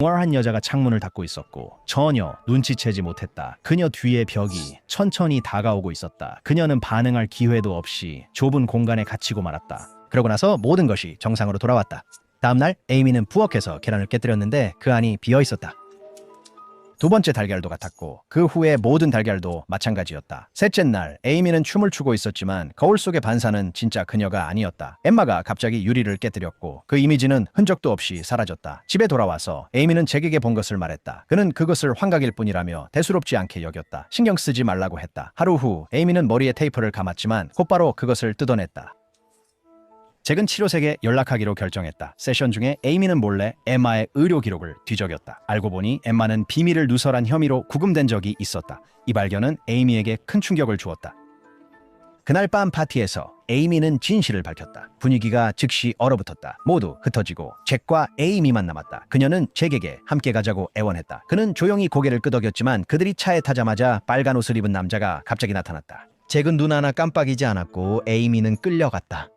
웅얼한 여자가 창문을 닫고 있었고 전혀 눈치채지 못했다. 그녀 뒤에 벽이 천천히 다가오고 있었다. 그녀는 반응할 기회도 없이 좁은 공간에 갇히고 말았다. 그러고 나서 모든 것이 정상으로 돌아왔다. 다음날 에이미는 부엌에서 계란을 깨뜨렸는데 그 안이 비어 있었다. 두 번째 달걀도 같았고 그 후에 모든 달걀도 마찬가지였다. 셋째 날 에이미는 춤을 추고 있었지만 거울 속의 반사는 진짜 그녀가 아니었다. 엠마가 갑자기 유리를 깨뜨렸고 그 이미지는 흔적도 없이 사라졌다. 집에 돌아와서 에이미는 잭에게 본 것을 말했다. 그는 그것을 환각일 뿐이라며 대수롭지 않게 여겼다. 신경 쓰지 말라고 했다. 하루 후 에이미는 머리에 테이프를 감았지만 곧바로 그것을 뜯어냈다. 잭은 치료색에 연락하기로 결정했다. 세션 중에 에이미는 몰래 엠마의 의료 기록을 뒤적였다. 알고 보니 엠마는 비밀을 누설한 혐의로 구금된 적이 있었다. 이 발견은 에이미에게 큰 충격을 주었다. 그날 밤 파티에서 에이미는 진실을 밝혔다. 분위기가 즉시 얼어붙었다. 모두 흩어지고 잭과 에이미만 남았다. 그녀는 잭에게 함께 가자고 애원했다. 그는 조용히 고개를 끄덕였지만 그들이 차에 타자마자 빨간 옷을 입은 남자가 갑자기 나타났다. 잭은 눈 하나 깜빡이지 않았고 에이미는 끌려갔다.